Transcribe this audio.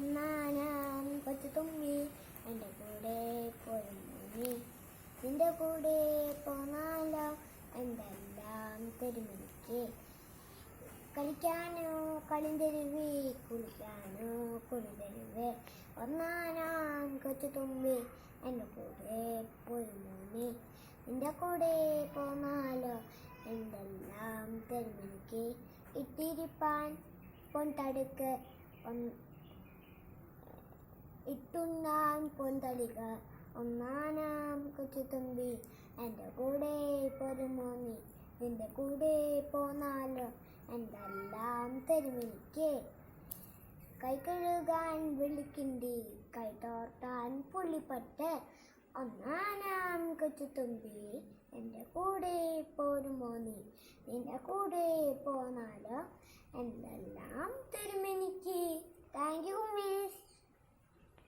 ഒന്നാനാം കൊച്ചു തുമ്പി എന്റെ കൂടെ പോയി നിന്റെ കൂടെ പോന്നാലോ എന്തെല്ലാം തരുമെനിക്ക്. കളിക്കാനോ കളിന്തരുവേ കുളിക്കാനോ കുളിതരുവേ ഒന്നാനാം കൊച്ചു തുമ്പി എന്റെ കൂടെ നീ നിന്റെ കൂടെ പോന്നാലോ എന്തെല്ലാം തരുമെനിക്ക്. ഇട്ടിരിപ്പാൻ പൊൻതടുക്ക് ഒന്ന് ഇട്ടുണ്ണാൻ പൊന്തളിക ഒന്നാനാം കൊച്ചുതുമ്പി എന്റെ കൂടെ പൊരുമോ നീ? നിന്റെ കൂടെ പോന്നാലോ? എന്തെല്ലാം തരുമെനിക്ക് കൈ കഴുകാൻ വിളിക്കിണ്ടി കൈ തോർത്താൻ പുള്ളിപ്പട്ട്. ഒന്നാനാം കൊച്ചുതുമ്പി എന്റെ കൂടെ പോരുമോ നീ? നിന്റെ കൂടെ പോന്നാലോ? എന്തെല്ലാം തരുമെനിക്ക്